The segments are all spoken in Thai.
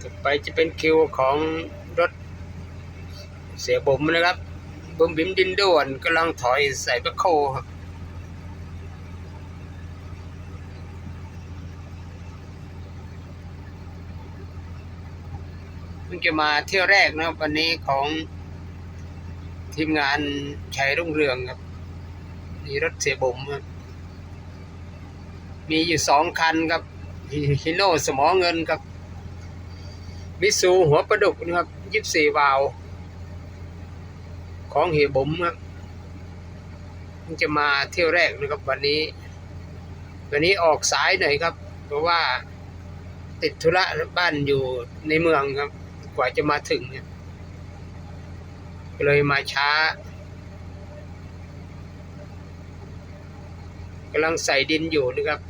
ต่อไปจะเป็นคิวของรถเสียบุ๋มนะครับบุ๋มบิมดินด่วนกำลังถอยใส่แบคโคครับพิ่งจะมาเที่ยวแรกนะครับวันนี้ของทีมงานชัยรุ่งเรืองครับมีรถเสียบุ๋มครับมีอยู่สองคันครับฮิโน่สมอเงินครับ มิซูหัวประดุกนะครับยี่สี่วาล์วของเฮบุ๋มครับจะมาเที่ยวแรกนะครับวันนี้ วันนี้ออกสายหน่อยครับ เพราะว่าติดธุระบ้านอยู่ในเมืองครับ กว่าจะมาถึงเนี่ยเลยมาช้ากำลังใส่ดินอยู่นะครับ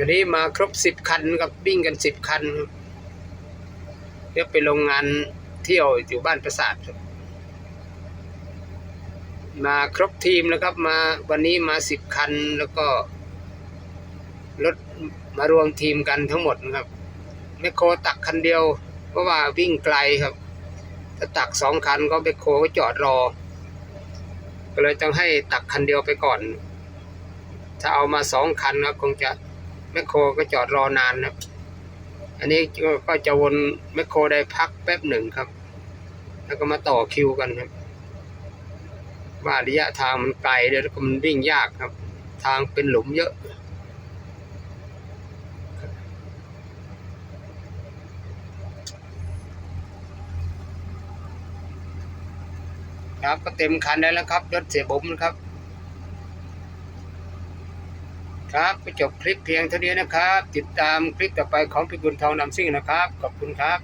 วันนี้มาครบสิบคันครับวิ่งกันสิบคันครับเดี๋ยวไปโรงงานเที่ยวอยู่บ้านประสาทมาครบทีมแล้วครับมาวันนี้มาสิบคันแล้วก็รถมารวมทีมกันทั้งหมดนะครับแมคโครตักคันเดียว เพราะว่าวิ่งไกลครับถ้าตักสองคันก็แมคโครก็จอดรอ ก็เลยต้องให้ตักคันเดียวไปก่อน ถ้าเอามาสองคันก็คงจะ แมคโครก็จอดรอนานนะครับ อันนี้ก็จะวนแมคโครได้พักแป๊บหนึ่งครับ แล้วก็มาต่อคิวกันครับ ว่าระยะทางมันไกลเดี๋ยวก็มันวิ่งยากครับ ทางเป็นหลุมเยอะครับก็เต็มคันได้แล้วครับรถเสียบุ๋มนะครับ ครับก็จบคลิปเพียงเท่านี้นะครับ ติดตามคลิปต่อไปของพิกุลทองนำซิ่งนะครับ ขอบคุณครับ